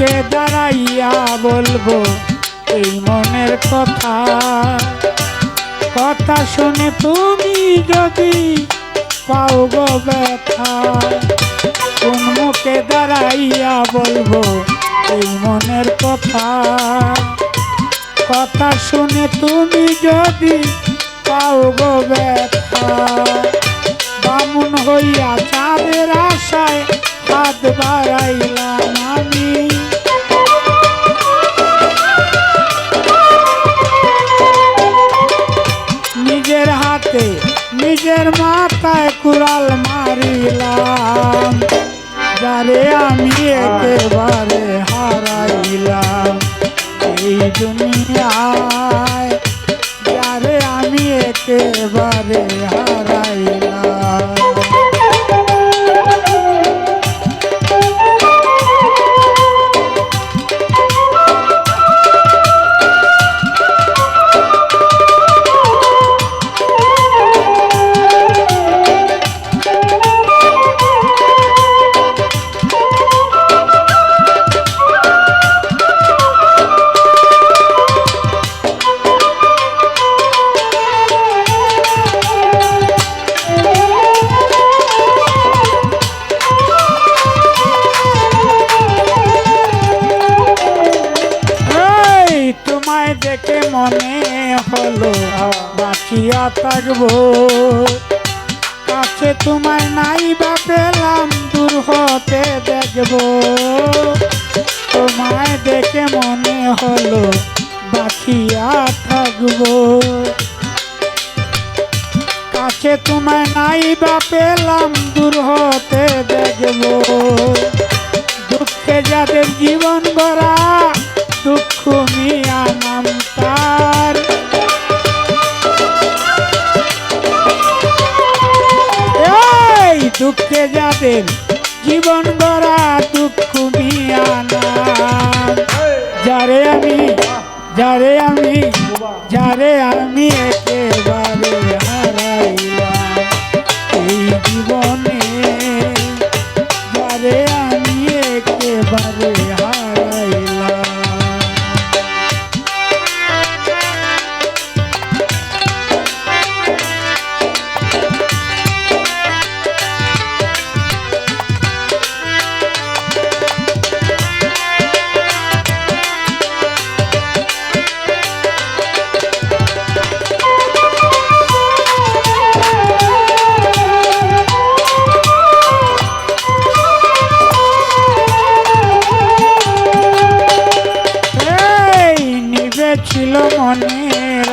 কোন দাঁড়াইয়া বলব, এই মনের কথা। কথা শুনে তুমি যদি পাও গো ব্যথা, কোন মুখে দাঁড়াইয়া বলব, এই মনের কথা। কথা শুনে তুমি যদি পাও গো ব্যথা, বামুন হইয়া চাঁদের আশায় হাত বাড়াইলাম আমি। কুড়াল মারিলাম যারে আমি একেবারে হারাইলাম। এই দুনিয়ায় যারে আমি একেবারে হারাইলাম। দেখে মনে হলো, বাঁচিয়া থাকব। কাছে তোমায় নাই বা পেলাম, দূর হতে দেখব। তোমায় দেখে মনে হলো, বাঁচিয়া থাকব। কাছে তোমায় নাই বা পেলাম, দূর হতে দেখব। দুঃখে যাদের জীবন গড়া দুঃখ মিয়া দুঃখে যাদের জীবন গড়া দুঃখ যারে আমি যারে আমি যারে আমি একেবারে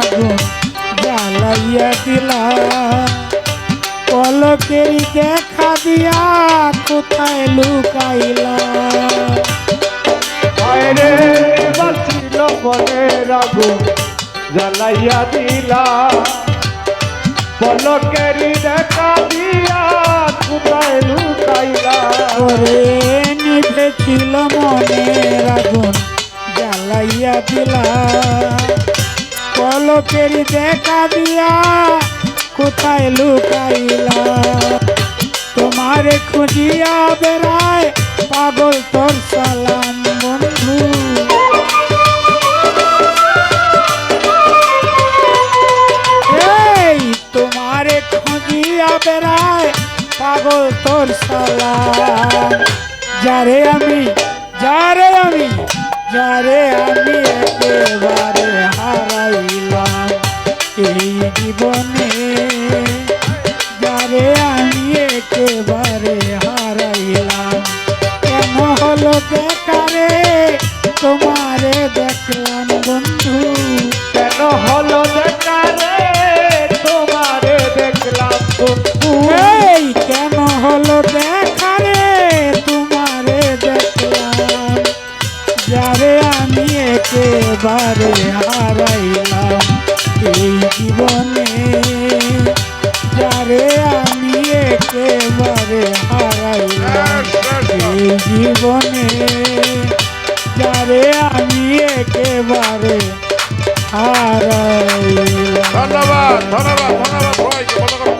আগুন জ্বালাইয়া দিলা। পলকেরই দেখা দিয়া কোথায় লুকাইলা? আরে বাঁচিল মনের আগুন জ্বালাইয়া দিলা। পলকেরি দেখা দিয়া কোথায় লুকাইলা? ওরে নিভে ছিল মনের আগুন জ্বালাইয়া দিলা। পলকেরই দেখা দিয়া কোথায় লুকাইলা? তোমারে খুঁজিয়া বেড়ায় পাগল তোর সালাম, বন্ধু। এই, তোমারে খুঁজিয়া বেড়ায় পাগল তোর সালাম। যারে আমি যারে আমি, যারে বাবারে হারাইলা কেন হলো দেখারে তোমারে দেখলাম বন্ধু। কেন হলো দেখারে তোমারে দেখলাম বন্ধু। এই কেন হলো দেখারে তোমারে দেখলাম। যারে আমি একেবারে হারাইলাম। জীবনে যারে আমি একেবারে হারাই ধন্যবাদ ধন্যবাদ ধন্যবাদ